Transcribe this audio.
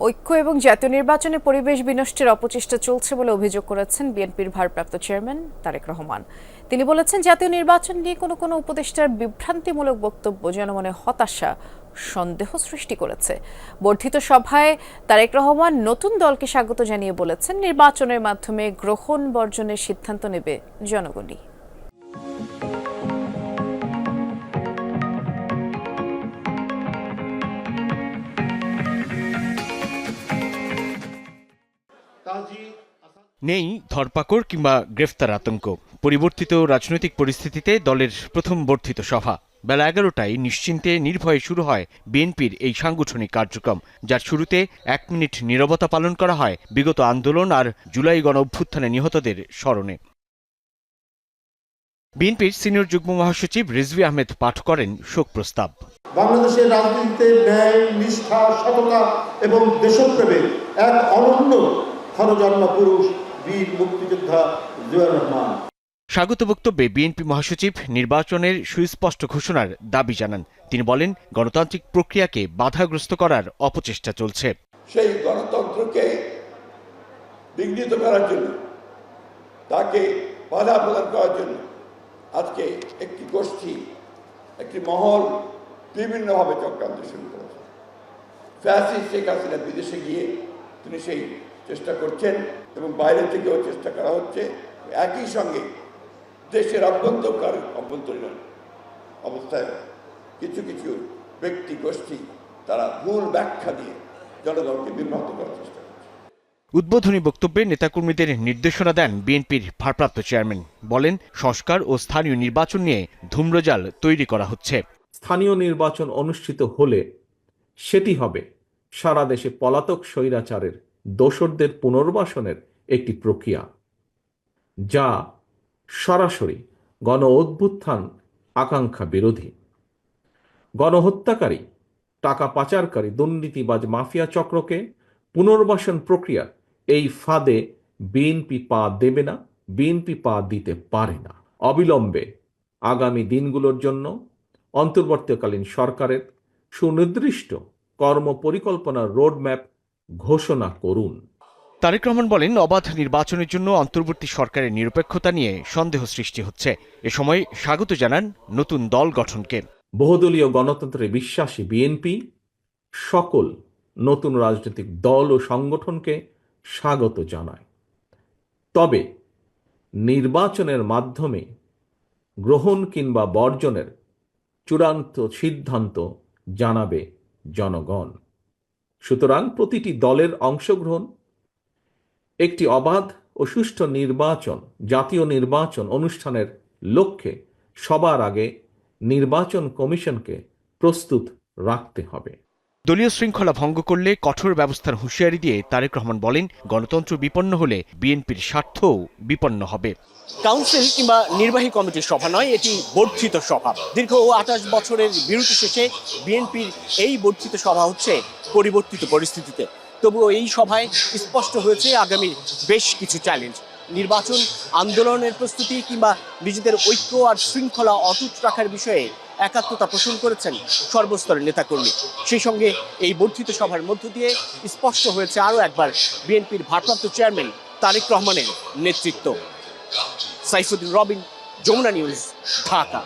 ঐক্য এবং জাতীয় নির্বাচনে পরিবেশ বিনষ্টের অপচেষ্টা চলছে বলে অভিযোগ করেছেন বিএনপির ভারপ্রাপ্ত চেয়ারম্যান তারেক রহমান। তিনি বলেছেন, জাতীয় নির্বাচন নিয়ে কোনো কোনো উপদেষ্টার বিভ্রান্তিমূলক বক্তব্য জনমনে হতাশা, সন্দেহ সৃষ্টি করেছে। বর্ধিত সভায় তারেক রহমান নতুন দলকে স্বাগত জানিয়ে বলেছেন, নির্বাচনের মাধ্যমে গ্রহণ বর্জনের সিদ্ধান্ত নেবে জনগণই। নেই ধরপাকড় কিংবা গ্রেফতার আতঙ্ক। পরিবর্তিত রাজনৈতিক পরিস্থিতিতে দলের প্রথম বর্ধিত সভা। বেলা এগারোটায় নিশ্চিন্তে নির্ভয়ে শুরু হয় বিএনপির এই সাংগঠনিক কার্যক্রম যার শুরুতে এক মিনিট নীরবতা পালন করা হয় বিগত আন্দোলন আর জুলাই গণ অভ্যুত্থানে নিহতদের স্মরণে। বিএনপির সিনিয়র যুগ্ম মহাসচিব রিজভি আহমেদ পাঠ করেন শোক প্রস্তাব। বাংলাদেশের রাজনীতিতে ন্যায় নিষ্ঠা সততা এবং দেশপ্রেমের এক অনন্য ক্ষণজন্ম পুরুষ বীর মুক্তিযোদ্ধা জিয়া রহমান। স্বাগত বক্তব্যে বিএনপি মহাসচিব নির্বাচনের সুস্পষ্ট ঘোষণার দাবি জানান। তিনি বলেন গণতান্ত্রিক প্রক্রিয়াকে বাধাগ্রস্ত করার অপচেষ্টা চলছে। সেই গণতন্ত্রকে বিঘ্নিত করার জন্য তাকে বাধা প্রদান করার জন্য আজকে একটি গোষ্ঠী একটি মহল বিভিন্নভাবে চক্রান্ত শুরু করেছে। ফ্যাসিস্ট শেখ হাসিনা বিদেশে গিয়ে তিনি সেই চেষ্টা করছেন এবং বাইরে থেকেও চেষ্টা করা হচ্ছে। একই সঙ্গে দেশের অভ্যন্তরকার অভ্যন্তরীণ অবস্থায় কিছু কিছু ব্যক্তি গোষ্ঠী তারা ভুল ব্যাখ্যা দিয়ে জনগণকে বিভ্রান্ত করার চেষ্টা উদ্বোধনী বক্তব্যে নেতাকর্মীদের নির্দেশনা দেন বিএনপির ভারপ্রাপ্ত চেয়ারম্যান। বলেন সংস্কার ও স্থানীয় নির্বাচন নিয়ে ধূম্রজাল তৈরি করা হচ্ছে। স্থানীয় নির্বাচন অনুষ্ঠিত হলে সেটি হবে সারা দেশে পলাতক স্বৈরাচারের দোসরদের পুনর্বাসনের একটি প্রক্রিয়া, যা সরাসরি গণ অভ্যুত্থান আকাঙ্ক্ষা বিরোধী। গণহত্যাকারী, টাকা পাচারকারী, দুর্নীতিবাজ মাফিয়া চক্রকে পুনর্বাসন প্রক্রিয়া এই ফাঁদে বিএনপি পা দেবে না, বিএনপি পা দিতে পারে না। অবিলম্বে আগামী দিনগুলোর জন্য অন্তর্বর্তীকালীন সরকারের সুনির্দিষ্ট কর্ম পরিকল্পনার রোডম্যাপ ঘোষণা করুন। তারেক রহমান বলেন অবাধ নির্বাচনের জন্য অন্তর্বর্তী সরকারের নিরপেক্ষতা নিয়ে সন্দেহ সৃষ্টি হচ্ছে। এ সময় স্বাগত জানান নতুন দল গঠনকে। বহুদলীয় গণতন্ত্রে বিশ্বাসী বিএনপি সকল নতুন রাজনৈতিক দল ও সংগঠনকে স্বাগত জানায়। তবে নির্বাচনের মাধ্যমে গ্রহণ কিংবা বর্জনের চূড়ান্ত সিদ্ধান্ত জানাবে জনগণ। সুতরাং প্রতিটি দলের অংশগ্রহণ একটি অবাধ ও সুষ্ঠু নির্বাচন, জাতীয় নির্বাচন অনুষ্ঠানের লক্ষ্যে সবার আগে নির্বাচন কমিশনকে প্রস্তুত রাখতে হবে। দলীয় শৃঙ্খলা ভঙ্গ করলে কঠোর ব্যবস্থার হুঁশিয়ারি দিয়ে তারেক রহমান বলেন, গণতন্ত্র বিপন্ন হলে বিএনপির স্বার্থও বিপন্ন হবে। কাউন্সিল কিংবা নির্বাহী কমিটির সভা নয়, এটি বর্ধিত সভা। দীর্ঘ আঠাশ বছরের বিরতি শেষে বিএনপির এই বর্ধিত সভা হচ্ছে পরিবর্তিত পরিস্থিতিতে। তবুও এই সভায় স্পষ্ট হয়েছে আগামীর বেশ কিছু চ্যালেঞ্জ নির্বাচন, আন্দোলনের প্রস্তুতি কিংবা নিজেদের ঐক্য আর শৃঙ্খলা অটুট রাখার বিষয়ে একাত্মতা পোষণ করেছেন সর্বস্তরের নেতাকর্মী। সেই সঙ্গে এই বর্ধিত সভার মধ্য দিয়ে স্পষ্ট হয়েছে আরও একবার বিএনপির ভারপ্রাপ্ত চেয়ারম্যান তারেক রহমানের নেতৃত্ব। সাইফুদ্দিন রবিন, যমুনা নিউজ, ঢাকা।